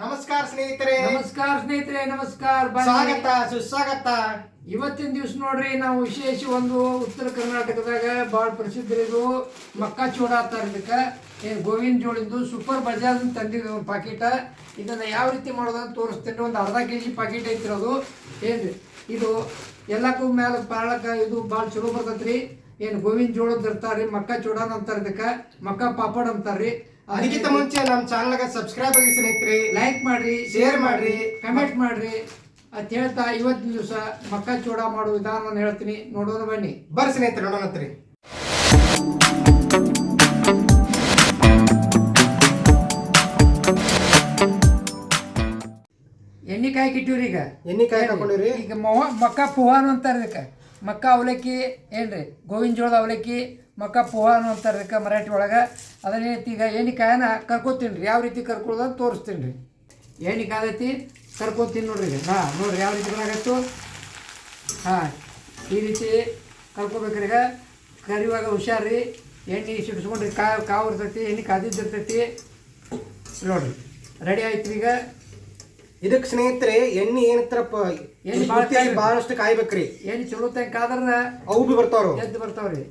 ನಮಸ್ಕಾರ ಸ್ನೇಹಿತರೆ. ನಮಸ್ಕಾರ ಸ್ನೇಹಿತರೆ ನಮಸ್ಕಾರ. ಸ್ವಾಗತ ಸುಸ್ವಾಗತ. ಇವತ್ತಿನ ದಿವಸ ನೋಡ್ರಿ ನಾವು ವಿಶೇಷ ಒಂದು ಉತ್ತರ ಕರ್ನಾಟಕದಾಗ ಬಹಳ ಪ್ರಸಿದ್ಧ ಇದು ಮಕ್ಕಾ ಚೂಡ ಅಂತಾರೆ ಇದಕ್ಕೆ ಏನು ಗೋವಿನ ಜೋಳಿಂದು ಸೂಪರ್ ಬಜಾಜ್ ತಂದಿದ್ದು ಒಂದು ಪಾಕಿಟ. ಇದನ್ನು ಯಾವ ರೀತಿ ಮಾಡೋದಂತ ತೋರಿಸ್ತೇನೆ. ಒಂದು ಅರ್ಧ ಕೆ ಜಿ ಪಾಕಿಟ್ ಐತಿರೋದು ಏನ್ರಿ? ಇದು ಎಲ್ಲಕ್ಕೂ ಮೇಲೆ ಪಾಳಕ ಇದು ಭಾಳ ಚಲೋ ಬರ್ತೈತ್ರಿ. ಏನು ಗೋವಿಂದ ಜೋಳದ ಇರ್ತಾರ್ರಿ ಮಕ್ಕ ಚೂಡನ್ ಅಂತಾರೆ ಇದಕ್ಕೆ. ಮಕ್ಕ ಪಾಪಡ್ ಅಂತಾರ್ರಿ. ಅದಕ್ಕಿಂತ ಮುಂಚೆ ನಮ್ಮ ಚಾನಲ್ಗೆ ಸಬ್ಸ್ಕ್ರೈಬ್ ಆಗಿ ಸ್ನೇಹಿತರೆ ಲೈಕ್ ಮಾಡ್ರಿ ಶೇರ್ ಮಾಡ್ರಿ. ಕಮೆಂಟ್ ಮಾಡ್ರಿ. ಅಂತ ಹೇಳ್ತಾ ಇವತ್ತಿನ ದಿವಸ ಮಕ್ಕ ಚೂಡ ಮಾಡೋ ವಿಧಾನವನ್ನು ಹೇಳ್ತೀನಿ. ನೋಡೋಣ ಬನ್ನಿ. ಬರ್ ಸ್ನೇಹಿತರೆ ನೋಡೋಣತ್ರಿ ಹತ್ರಿ. ಕಾಯಿ ಕಿಟ್ಟಿವ್ರಿ ಈಗ? ಎಣ್ಣಿಕಾಯಿ ಹಾಕೊಂಡಿರಿ? ಈಗ ಮೊವ ಮಕ್ಕ ಪುಹಾನು ಅಂತಾರೆ ಇದಕ್ಕೆ. ಮಕ್ಕ ಅವಲಕ್ಕಿ ಏನ್ರಿ? ಗೋವಿನ ಜೋಳದ ಅವಲಕ್ಕಿ ಮಕ್ಕ ಪೋಹಾನು ಅಂತಾರೆ ಅದಕ್ಕೆ ಮರಾಠಿ ಒಳಗೆ. ಅದನ್ನೇತಿ ಈಗ ಎಣ್ಣೆ ಕಾಯನ ಕರ್ಕೋತೀನಿ ರೀ. ಯಾವ ರೀತಿ ಕರ್ಕೊಳ್ಳೋದು ಅಂತ ತೋರಿಸ್ತೀನಿ ರೀ. ಎಣ್ಣೆ ಕರ್ಕೊತೀನಿ ನೋಡ್ರಿ ಈಗ. ಹಾಂ ನೋಡ್ರಿ ಯಾವ ರೀತಿ ಬರಾಗತ್ತು ಹಾಂ ಈ ರೀತಿ ಕರ್ಕೊಬೇಕ್ರಿ ಈಗ. ಕರಿಯುವಾಗ ರೀ. ಎಣ್ಣೆ ಸಿಡಿಸ್ಕೊಂಡ್ರಿ ಕಾವು ಕಾವು ಇರ್ತೈತಿ ಎಣ್ಣೆ ಕಾದಿದ್ದಿರ್ತೈತಿ ನೋಡ್ರಿ ರೆಡಿ ಆಯ್ತು ಈಗ. ಇದಕ್ಕೆ ಸ್ನೇಹಿತರೆ ಎಣ್ಣೆ ಏನತ್ರಪ್ಪ? ಎಣ್ಣೆ ಭಾಳಷ್ಟು ಬಹಳಷ್ಟು ಕಾಯ್ಬೇಕ್ರಿ. ಎಣ್ಣೆ ಚಲೋ ತಂಗ ಕಾದ್ರೆ ಅವು ಬಿ ಬರ್ತಾವ್ರಿ. ಎದ್ದು ಬರ್ತಾವ್ರಿ.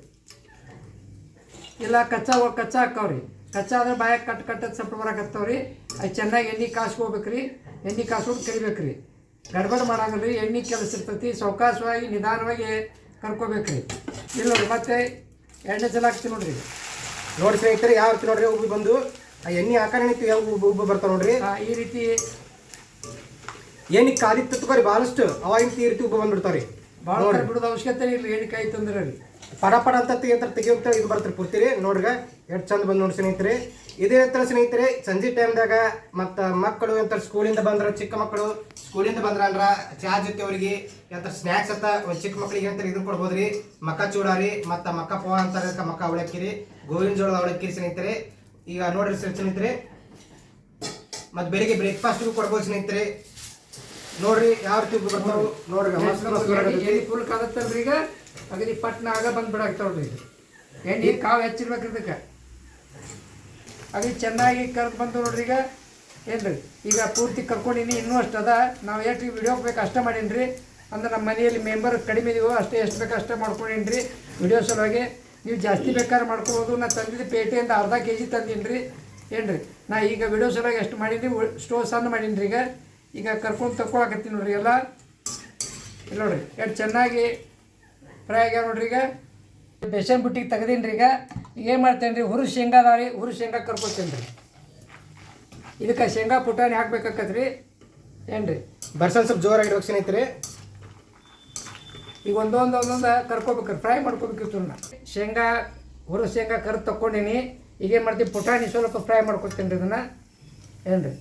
ಇಲ್ಲ ಕಚ್ಚಾ ಕಚ್ಚಾ ಹಾಕವ್ರಿ ಕಚ್ಚಾ ಆದ್ರೆ ಬಾಯಾಗ ಕಟ್ ಕಟ್ಟದ್ ಸಪ್ಪ ಬರಕತ್ತವ್ರಿ ಅದು ಚೆನ್ನಾಗಿ ಎಣ್ಣೆ ಕಾಸ್ಕೋಬೇಕ್ರಿ. ಎಣ್ಣೆ ಕಾಸ್ಕೊಂಡು ಕರಿಬೇಕ್ರಿ. ಗಡ್ಬಡ್ ರೀ ಎಣ್ಣೆ ಕೆಲಸ ಇರ್ತೈತಿ. ಸೌಕಾಸವಾಗಿ ನಿಧಾನವಾಗಿ ಕರ್ಕೋಬೇಕ್ರಿ. ಇಲ್ಲ ನೋಡ್ರಿ ಮತ್ತೆ ಎಣ್ಣೆ ಸಲ ಹಾಕ್ತೀನಿ ನೋಡ್ರಿ. ನೋಡಿ ಸ್ನೇಹಿತರೆ ಯಾವ ರೀತಿ ನೋಡ್ರಿ ಉಬ್ಬಿ ಬಂದು. ಆ ಎಣ್ಣೆ ಆಕಾರ ನಿಂತು ಯಾವ ಉಬ್ಬಿ ಬರ್ತಾರೆ ಬರ್ತಾವ ನೋಡ್ರಿ. ಈ ರೀತಿ ಎಣ್ಣೆ ಕಾದಿತ್ತು ತಗೋರಿ ಬಹಳಷ್ಟು ಅವಾಗ ಈ ರೀತಿ ಉಬ್ಬಿ ಬಂದ್ಬಿಡ್ತಾವ್ರಿ. ಭಾಳ ಬಿಡೋದು ಅವಶ್ಯಕತೆ ಇಲ್ಲ. ಎಣ್ಣೆ ಕಾಯಿ ತಂದ್ರೆ ರೀ ಪಡ ಪಡ ಅಂತ ತೆಗಿಯಂತ ತೆಗಿಯೋಂತ ಇದು ಬರ್ತಾರೆ ಪೂರ್ತಿರಿ. ನೋಡ್ರಿ ಎಷ್ಟು ಚಂದ ಬಂದು ನೋಡಿ ಸ್ನೇಹಿತರೆ. ಇದೇ ಹತ್ರ ಸ್ನೇಹಿತರೆ ಸಂಜೆ ಟೈಮ್ದಾಗ ಮತ್ತು ಮಕ್ಕಳು ಅಂತ ಸ್ಕೂಲಿಂದ ಬಂದ್ರ ಚಿಕ್ಕ ಮಕ್ಕಳು ಸ್ಕೂಲಿಂದ ಬಂದ್ರ ಅಂದ್ರೆ ಚಾ ಜೊತೆ ಅವ್ರಿಗೆ ಎಂತ ಸ್ನ್ಯಾಕ್ಸ್ ಅಂತ ಒಂದ್ ಚಿಕ್ಕ ಮಕ್ಕಳಿಗೆ ಅಂತ ಕೊಡ್ಬೋದು ರೀ ಮಕ್ಕ ಚೂಡಾರಿ ಮತ್ತು ಮಕ್ಕ ಪೋಹ ಅಂತಾರೆ ಅದಕ್ಕೆ ಮಕ್ಕ ಅವಳಕ್ಕಿರಿ. ಗೋವಿನ ಜೋಳದ ಅವಳಕ್ಕಿರಿ ಸ್ನೇಹಿತರೆ. ಈಗ ನೋಡ್ರಿ ಸರ್ ಸ್ನೇಹಿತರೆ. ಮತ್ತು ಬೆಳಿಗ್ಗೆ ಬ್ರೇಕ್ಫಾಸ್ಟ್ಗೂ ಕೊಡ್ಬೋದು ಸ್ನೇಹಿತರೆ. ನೋಡ್ರಿ ಯಾವ ರೀತಿ ಬರ್ತಾವೆ. ನೋಡ್ರಿ ಫುಲ್ ಈಗ? ಅಗದಿ ಪಟ್ನ ಆಗ ಬಿಡಾಕ್ತಾವ್ರಿ ಈಗ ಎಣ್ಣೆ ಕಾವು ಹೆಚ್ಚಿರ್ಬೇಕು ಇದಕ್ಕೆ? ಅಗದಿ ಚೆನ್ನಾಗಿ ಕರೆದು ಬಂದು ನೋಡ್ರಿ ಈಗ. ಏನ್ರಿ? ಈಗ ಪೂರ್ತಿ ಕರ್ಕೊಂಡಿನಿ, ಇನ್ನೂ ಅಷ್ಟು ಅದ. ನಾವು ಎಷ್ಟು ವಿಡಿಯೋ ಬೇಕು ಅಷ್ಟೇ ಮಾಡೀನಿ ಅಂದ್ರೆ ನಮ್ಮ ಮನೆಯಲ್ಲಿ ಮೆಂಬರ್ ಕಡಿಮೆ ಇದೀವೋ, ಅಷ್ಟೇ ಎಷ್ಟು ಬೇಕು ಅಷ್ಟೇ ಮಾಡ್ಕೊಂಡೀನಿ ರೀ ವಿಡಿಯೋ ಸಲುವಾಗಿ. ನೀವು ಜಾಸ್ತಿ ಬೇಕಾದ್ರೆ ಮಾಡ್ಕೊಬೋದು. ನಾನು ತಂದಿದ್ದು ಪೇಟೆಯಿಂದ ಅರ್ಧ ಕೆ ಜಿ ತಂದೀನಿ ರೀ ಏನ್ರಿ? ನಾ ಈಗ ವಿಡಿಯೋ ಸಲುವಾಗಿ ಎಷ್ಟು ಮಾಡೀನಿ ಸ್ಟೋವ್ ಸಣ್ಣ ಮಾಡೀನಿ ರೀ ಈಗ. ಈಗ ಕರ್ಕೊಂಡು ತಗೊಳಕತ್ತೀನಿ ನೋಡ್ರಿ ಎಲ್ಲ. ಇಲ್ಲ ನೋಡ್ರಿ ಎಷ್ಟು ಚೆನ್ನಾಗಿ ಫ್ರೈ ಆಗ್ಯಾವ ನೋಡ್ರಿ ಈಗ. ಬೇಸನ್ ಬುಟ್ಟಿಗೆ ತೆಗ್ದೀನಿ ರೀ ಈಗ. ಏನು ಮಾಡ್ತೇನೆ ರೀ ಹುರು ಶೇಂಗಾ ರೀ. ಹುರು ಶೇಂಗಾ ಕರ್ಕೊತೇನೆ ರೀ ಇದಕ್ಕೆ ಶೇಂಗಾ ಪುಟಾಣಿ ಹಾಕ್ಬೇಕಾಕತ್ ರೀ ಏನು ರೀ ಬರ್ಸನ್ ಸ್ವಲ್ಪ ಜೋರಾಗಿ ಜೋರಾಗಿರ್ಬೇಕು ಸ್ನೇಹಿತರೆ ಈಗ ಒಂದೊಂದು ಒಂದೊಂದು ಕರ್ಕೋಬೇಕು ಫ್ರೈ ಮಾಡ್ಕೋಬೇಕಿತ್ತು ನಾನು ಶೇಂಗಾ ಹುರು ಶೇಂಗಾ ತಕ್ಕೊಂಡೀನಿ. ಈಗ ಏನು ಮಾಡ್ತೀವಿ? ಪುಟಾಣಿ ಸ್ವಲ್ಪ ಫ್ರೈ ಮಾಡ್ಕೊತೀನಿ ರೀ ಇದನ್ನು. ಏನು ರೀ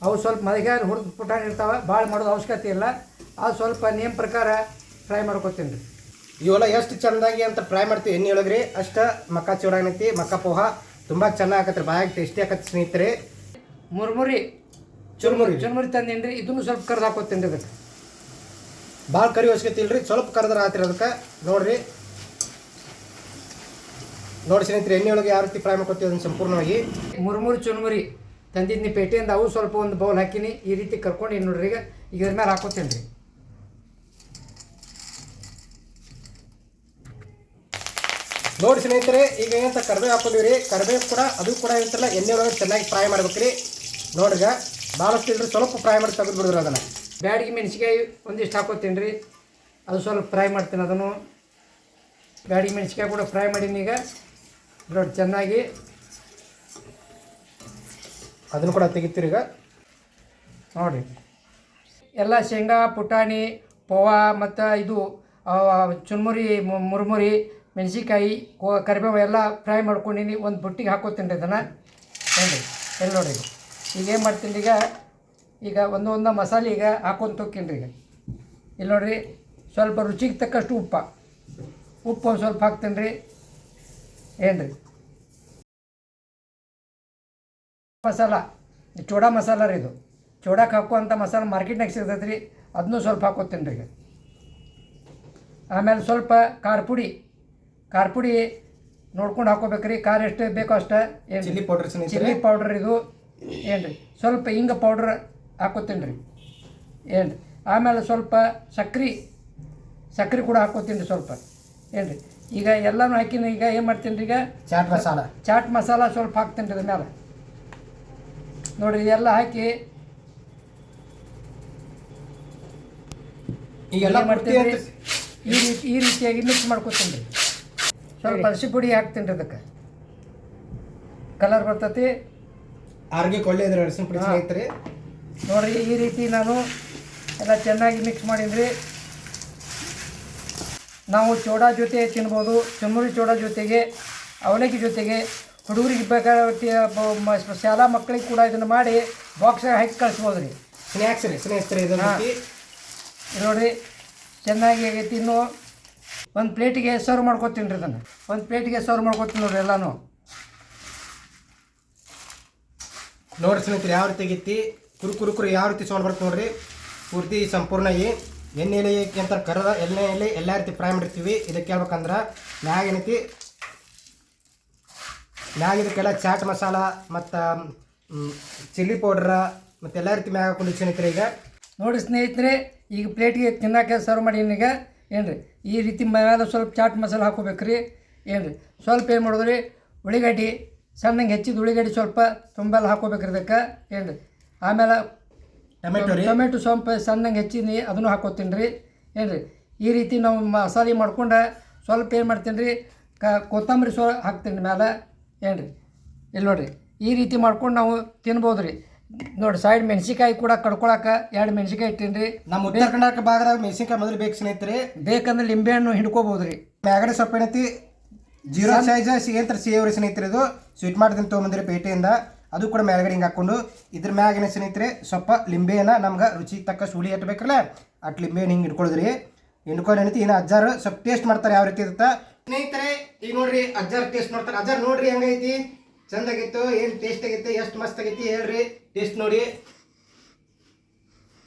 ಅವು ಸ್ವಲ್ಪ ಮದಗ್ಯಾರ ಹುರಿದು ಪುಟಾಣಿ ಇರ್ತಾವೆ. ಭಾಳ ಮಾಡೋದು ಅವಶ್ಯಕತೆ ಇಲ್ಲ. ಅದು ಸ್ವಲ್ಪ ನೇಮ್ ಪ್ರಕಾರ ಫ್ರೈ ಮಾಡ್ಕೊತೀನಿ ರೀ. ಇವೆಲ್ಲ ಎಷ್ಟು ಚೆಂದಾಗಿ ಅಂತ ಫ್ರೈ ಮಾಡ್ತೀವಿ ಎಣ್ಣೆ ಒಳಗ್ರಿ ಅಷ್ಟ ಮಕ್ಕ ಚೂಡಾಗೈತಿ ಮಕ್ಕ ಪೋಹ. ತುಂಬಾ ಚೆನ್ನಾಗಿ ಆಕತ್ರಿ ಬಾಯಾಗಿ ಟೇಸ್ಟಿ ಆಕತ್ ಸ್ನೇಹಿತರೆ. ಮುರ್ಮುರಿ. ಚುರ್ಮುರಿ ಚುರ್ಮುರಿ ತಂದೀನಿ ರೀ ಇದನ್ನು ಸ್ವಲ್ಪ ಕರ್ದು ಹಾಕೋತೀನಿ ರೀ ಅದಕ್ಕೆ. ಭಾಳ ಕರಿ ಅವಶ್ಯಕತೆ ಇಲ್ರಿ ಸ್ವಲ್ಪ ಕರೆದ್ರ ಆತ್ರಿ ಅದಕ್ಕೆ. ನೋಡ್ರಿ. ನೋಡಿ ಸ್ನೇಹಿತರೆ ಎಣ್ಣೆ ಒಳಗೆ ಯಾವ ರೀತಿ ಫ್ರೈ ಮಾಡ್ಕೊತೀವಿ ಅದನ್ನ ಸಂಪೂರ್ಣವಾಗಿ. ಮುರ್ಮುರಿ ಚುರ್ಮುರಿ ತಂದಿದ್ನಿ ಪೇಟೆಯಿಂದ ಅವು ಸ್ವಲ್ಪ ಒಂದು ಬೌಲ್ ಹಾಕಿನಿ. ಈ ರೀತಿ ಕರ್ಕೊಂಡು ನೋಡ್ರಿ ಈಗ ಈಗ ಇದ್ರ ಮೇಲೆ ಹಾಕೋತೀನಿ ರೀ. ನೋಡಿ ಸ್ನೇಹಿತರೆ, ಈಗ ಏನಂತ ಕರ್ಬೇವು ರೀ. ಕರ್ಬೇವು ಕೂಡ, ಅದು ಕೂಡ ಏನಂತಲ್ಲ, ಎಣ್ಣೆ ಒಳಗೆ ಚೆನ್ನಾಗಿ ಫ್ರೈ ಮಾಡ್ಬೇಕ್ರಿ ನೋಡ್ರಿಗ ಭಾಳಷ್ಟು ಇಲ್ರಿ, ಸ್ವಲ್ಪ ಫ್ರೈ ಮಾಡಿ ತೆಗೆದು ಅದನ್ನು ಅದನ್ನ. ಬ್ಯಾಡಿಗೆ ಮೆಣಸಿಕಾಯಿ ಒಂದಿಷ್ಟು ಹಾಕೋತೀನಿ ರೀ. ಅದು ಸ್ವಲ್ಪ ಫ್ರೈ ಮಾಡ್ತೀನಿ ಅದನ್ನು. ಬ್ಯಾಡಿಗೆ ಮೆಣಸಿಕಾಯಿ ಕೂಡ ಫ್ರೈ ಮಾಡೀನಿ ಈಗ. ನೋಡಿ, ಚೆನ್ನಾಗಿ. ಅದನ್ನು ಕೂಡ ತೆಗಿತೀರಿ ಈಗ. ನೋಡಿರಿ. ಎಲ್ಲ ಶೇಂಗಾ, ಪುಟಾಣಿ, ಪೋವಾ, ಮತ್ತು ಇದು ಚುನ್ಮುರಿ ಮುರ್ಮುರಿ ಮೆಣಸಿಕಾಯಿ ಕೋ ಕರಿಬೇವು ಎಲ್ಲ ಫ್ರೈ ಮಾಡ್ಕೊಂಡಿನಿ ಒಂದು ಬುಟ್ಟಿಗೆ ಹಾಕೋತೀನಿ ರೀ ಇದನ್ನು. ಹೇಳಿ ಎಲ್ಲಿ ನೋಡಿ ಈಗ ಏನು ಮಾಡ್ತೀನಿ ಈಗ? ಈಗ ಒಂದು ಒಂದು ಮಸಾಲೆ ಈಗ ಹಾಕೊಂಡು ತೊಕ್ಕೀನಿ ಈಗ. ಇಲ್ಲಿ ನೋಡಿರಿ, ಸ್ವಲ್ಪ ರುಚಿಗೆ ತಕ್ಕಷ್ಟು ಉಪ್ಪ. ಉಪ್ಪು ಒಂದು ಸ್ವಲ್ಪ ಹಾಕ್ತೀನಿ ರೀ. ಏನು ರೀ ಮಸಾಲ. ಚೂಡ ಮಸಾಲ ರೀ ಇದು. ಚೂಡಕ್ಕೆ ಹಾಕುವಂಥ ಮಸಾಲ ಮಾರ್ಕೆಟ್ನಾಗ ಸಿಗ್ತೈತೆ ರೀ ಅದನ್ನೂ ಸ್ವಲ್ಪ ಹಾಕೋತೀನಿ ರೀ ಆಮೇಲೆ ಸ್ವಲ್ಪ ಖಾರ ಪುಡಿ. ಖಾರ ಪುಡಿ ನೋಡ್ಕೊಂಡು ಹಾಕೋಬೇಕ್ರಿ. ಖಾರ ಎಷ್ಟು ಬೇಕೋ ಅಷ್ಟೇ. ಏನು ಚಿಲ್ಲಿ ಪೌಡರ್ ಚಿಲ್ಲಿ ಪೌಡರ್ ಇದು. ಏನ್ರಿ? ಸ್ವಲ್ಪ ಹಿಂಗ ಪೌಡ್ರ್ ಹಾಕೋತೀನಿ ರೀ ಏನು ಆಮೇಲೆ ಸ್ವಲ್ಪ ಸಕ್ರೆ ಸಕ್ರೆ ಕೂಡ ಹಾಕೋತೀನಿ ರೀ ಸ್ವಲ್ಪ. ಏನ್ರಿ? ಈಗ ಎಲ್ಲನೂ ಹಾಕಿನ ಈಗ ಏನು ಮಾಡ್ತೀನಿ ರೀ ಈಗ? ಚಾಟ್ ಮಸಾಲ. ಚಾಟ್ ಮಸಾಲ ಸ್ವಲ್ಪ ಹಾಕ್ತೀನಿ ರೀ ಅದ್ರ ಮೇಲೆ ನೋಡಿರಿ ಎಲ್ಲ ಹಾಕಿ. ಈಗೆಲ್ಲ ಏನ್ ಮಾಡ್ತೀನಿ ರೀ ಈ ರೀತಿ ಈ ರೀತಿಯಾಗಿ ಮಿಕ್ಸ್ ಮಾಡ್ಕೋತೀನಿ ರೀ ಸ್ವಲ್ಪ ಪುಡಿ ಹಾಕ್ತೀನಿ ರೀ ಅದಕ್ಕೆ. ಕಲರ್ ಬರ್ತೈತಿ. ಆರೋಗ್ಯಕ್ಕೆ ಇದ್ರೆ ಅರಸಿನ ಪುಡಿ ಐತ್ರಿ ನೋಡ್ರಿ ಈ ರೀತಿ ನಾನು ಎಲ್ಲ ಚೆನ್ನಾಗಿ ಮಿಕ್ಸ್ ಮಾಡಿದ್ರಿ. ನಾವು ಚೋಡಾ ಜೊತೆ ತಿನ್ಬೋದು ಚುಮ್ಮರಿ ಚೋಡಾ ಜೊತೆಗೆ ಅವಲಕ್ಕಿ ಜೊತೆಗೆ. ಹುಡುಗರಿಗೆ ಬೇಕಾದ ಶಾಲಾ ಮಕ್ಕಳಿಗೆ ಕೂಡ ಇದನ್ನು ಮಾಡಿ ಬಾಕ್ಸಾಗ ಹಾಕಿ ಕಳಿಸ್ಬೋದು ರೀ ಸ್ನ್ಯಾಕ್ಸ್ ರೀ ಸ್ನೇಹಿತರೆ ಇದನ್ನ ಹಾ. ರೀತಿ ಇದು ನೋಡ್ರಿ ಚೆನ್ನಾಗಿ ಆಗೈತಿ ಇನ್ನು. ಒಂದು ಪ್ಲೇಟಿಗೆ ಸರ್ವ್ ಮಾಡ್ಕೊತೀನಿ ರೀ ಇದನ್ನು. ಒಂದು ಪ್ಲೇಟಿಗೆ ಸರ್ವ್ ಮಾಡ್ಕೊತೀನಿ ನೋಡ್ರಿ ಎಲ್ಲನೂ. ನೋಡ್ರಿ ಸ್ನೇಹಿತರೆ ಯಾವ ರೀತಿ ಆಗೈತಿ? ಕುರು ಕುರು ಕುರು ಯಾವ ರೀತಿ ಸೌಂಡ್ ಬರುತ್ತೆ ನೋಡ್ರಿ? ಪೂರ್ತಿ ಸಂಪೂರ್ಣ ಈ ಎಣ್ಣೆ ಎಲೆ ಅಂತ ಕರದ ಎಣ್ಣೆಯಲ್ಲಿ ಎಲೆ ಎಲ್ಲ ರೀತಿ ಫ್ರೈ ಮಾಡಿರ್ತೀವಿ. ಇದಕ್ಕೆ ಹೇಳ್ಬೇಕಂದ್ರೆ ಮ್ಯಾಗ ಏನೈತಿ? ಮ್ಯಾಗ ಇದಕ್ಕೆಲ್ಲ ಚಾಟ್ ಮಸಾಲ ಮತ್ತು ಚಿಲ್ಲಿ ಪೌಡ್ರ ಮತ್ತು ಎಲ್ಲ ರೀತಿ ಮ್ಯಾಗ ಹಾಕೊಂಡು ಸ್ನೇಹಿತರೆ ಈಗ. ನೋಡಿ ಸ್ನೇಹಿತರೆ ಈಗ ಪ್ಲೇಟಿಗೆ ತಿನ್ನೋಕೆ ಸರ್ವ್ ಮಾಡಿ ಈಗ. ಏನು ರೀ ಈ ರೀತಿ ಮೇಲೆ ಸ್ವಲ್ಪ ಚಾಟ್ ಮಸಾಲೆ ಹಾಕೋಬೇಕ್ರಿ. ಏನು ರೀ ಸ್ವಲ್ಪ ಏನು ಮಾಡೋದು ರೀ ಉಳಿಗಡ್ಡಿ ಸಣ್ಣಂಗೆ ಹೆಚ್ಚಿದ ಉಳಿಗಡ್ಡಿ ಸ್ವಲ್ಪ ತುಂಬೆಲ್ಲ ಹಾಕೋಬೇಕು ಇದಕ್ಕೆ. ಏನು ರೀ ಆಮೇಲೆ ಟೊಮೆಟೊ ರೀ. ಟೊಮೆಟೊ ಸ್ವಲ್ಪ ಸಣ್ಣಂಗೆ ಹೆಚ್ಚಿನಿ ಅದನ್ನು ಹಾಕೋತೀನಿ ರೀ ಏನು ರೀ ಈ ರೀತಿ ನಾವು ಮಸಾಲೆ ಮಾಡ್ಕೊಂಡು ಸ್ವಲ್ಪ ಏನು ಮಾಡ್ತೀನಿ ರೀ ಕ ಕೊತ್ತಂಬರಿ ಸೊ ಹಾಕ್ತೀನಿ ಮೇಲೆ ಏನು ರೀ ಇಲ್ಲಿ ನೋಡಿರಿ. ಈ ರೀತಿ ಮಾಡ್ಕೊಂಡು ನಾವು ತಿನ್ಬೋದು ರೀ ನೋಡಿ ಸೈಡ್ ಮೆಣಸಿಕಾಯಿ ಕೂಡ ಕಡ್ಕೊಳಕ ಎರಡು ಮೆಣಸಿಕಾಯಿ ಇಟ್ಟಿನ್ರಿ. ನಮ್ಮ ಉತ್ತರ ಕರ್ನಾಟಕ ಭಾಗದಾಗ ಮೆಣಸಿನ್ಕಾಯಿ ಮೊದಲು ಬೇಕು ಸ್ನೇಹಿತರೆ. ಬೇಕಂದ್ರೆ ಲಿಂಬೆಹಣ್ಣು ಹಿಡ್ಕೋಬೋದು ರೀ ಮ್ಯಾಗಡೆ ಸೊಪ್ಪು ಏನೈತಿ? ಜೀರೋ ಸೈಜ್ ಸಿಗಂತರ ಸೇವ್ರಿ ಸ್ನೇಹಿತರೆ ಇದು. ಸ್ವೀಟ್ ಮಾಡ್ತೀನಿ ತೊಗೊಂಬಂದ್ರಿ ಪೇಟೆಯಿಂದ. ಅದು ಕೂಡ ಮೇಲ್ಗಡೆ ಹಿಂಗೆ ಹಾಕೊಂಡು ಇದ್ರ ಮ್ಯಾಗ ಏನ ಸ್ನೇಹಿತರೆ? ಸೊಪ್ಪ ಲಿಂಬೆನ ನಮ್ಗೆ ರುಚಿಗೆ ತಕ್ಕ ಸುಳಿ ಎಟ್ಬೇಕಲ್ಲ ಅಟ್ ಲಿಂಬೆನ ಹಿಂಗೆ ಹಿಡ್ಕೊಳಿದ್ರಿ ಹಿಂಡ್ಕೊಂಡು ಏನೈತಿ? ಇನ್ನು ಅಜ್ಜಾರು ಸ್ವಲ್ಪ ಟೇಸ್ಟ್ ಮಾಡ್ತಾರೆ ಯಾವ ರೀತಿ ಇರುತ್ತೆ? ಸ್ನೇಹಿತರೆ ಈಗ ನೋಡ್ರಿ ಅಜ್ಜಾರ್ ಟೇಸ್ಟ್ ಮಾಡ್ತಾರೆ. ಅಜ್ಜಾರ್ ನೋಡ್ರಿ ಹೆಂಗೈತಿ? ಚಂದ ಆಗೈತು ಏನು ಟೇಸ್ಟ್ ಆಗೈತಿ ಎಷ್ಟು ಮಸ್ತ್ ಆಗೈತಿ ಹೇಳ್ರಿ ಟೇಸ್ಟ್ ನೋಡಿ.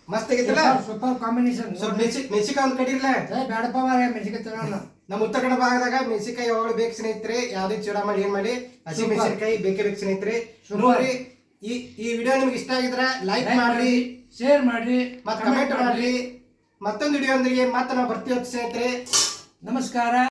ಮಸ್ತ್ ಆಗೈತಲ್ಲ ಸೂಪರ್ ಕಾಂಬಿನೇಷನ್ ಸ್ವಲ್ಪ ಮೆಣಸಿ ಮೆಣಸಿಕಾಯಿ ಒಂದು ಕಡಿರ್ಲ ಬೇಡಪ್ಪ ಮಾರ್ರೆ ಮೆಣಸಿಕಾಯಿ ತಿನ್ನೋಣ ನಮ್ಮ ಉತ್ತರ ಕನ್ನಡ ಭಾಗದಾಗ ಮೆಣಸಿಕಾಯಿ ಯಾವಾಗ ಬೇಕು ಸ್ನೇಹಿತರೆ ಯಾವುದೇ ಚೂಡ ಮಾಡಿ ಏನ್ ಮಾಡಿ ಹಸಿ ಮೆಣಸಿನಕಾಯಿ ಬೇಕೇ ಬೇಕು ಸ್ನೇಹಿತರೆ. ನೋಡಿ ಈ ಈ ವಿಡಿಯೋ ನಿಮ್ಗೆ ಇಷ್ಟ ಆಗಿದ್ರೆ ಲೈಕ್ ಮಾಡ್ರಿ ಶೇರ್ ಮಾಡ್ರಿ ಮತ್ತೆ ಕಮೆಂಟ್ ಮಾಡ್ರಿ. ಮತ್ತೊಂದು ವಿಡಿಯೋ ಅಂದ್ರೆ ಮತ್ತೆ ನಾವು ಬರ್ತೀವಿ ಸ್ನೇಹಿತರೆ. ನಮಸ್ಕಾರ.